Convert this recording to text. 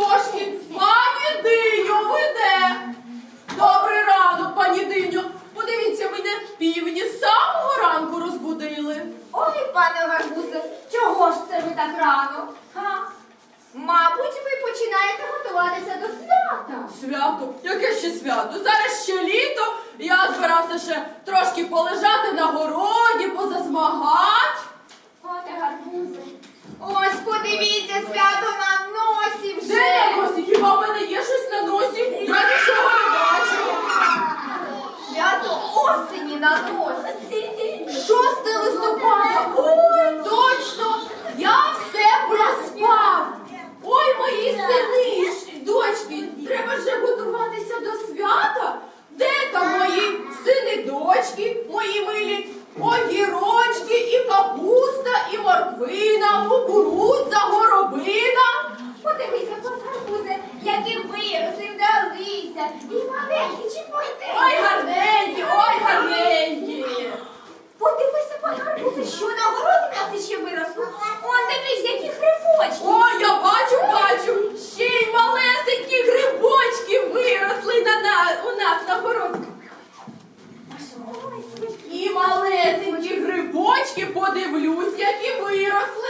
трошки. Пані Диньо веде. Добрий ранок, пані Диньо. Подивіться, мене півні з самого ранку розбудили. Ой, пане гарбузе, чого ж це ви так рано? Га? Мабуть, ви починаєте готуватися до свята. Свято? Яке ще свято? Зараз ще літо. Я збирався ще трошки полежати на городі, Огірочки, і капуста, і морквина, кукурудза, горобина. Подивися, пане гарбузе, які виросли, вдалися. І маленькі, чи пойти. Ой, гарненькі, ой, гарненькі. Подивися, пане гарбузе, що на городі в нас ще виросло. Он дивись, які грибочки. Ой, я бачу, бачу, ще й малесенькі грибочки виросли на, на у нас на городі. І малесенькі грибочки, подивлюсь, які виросли.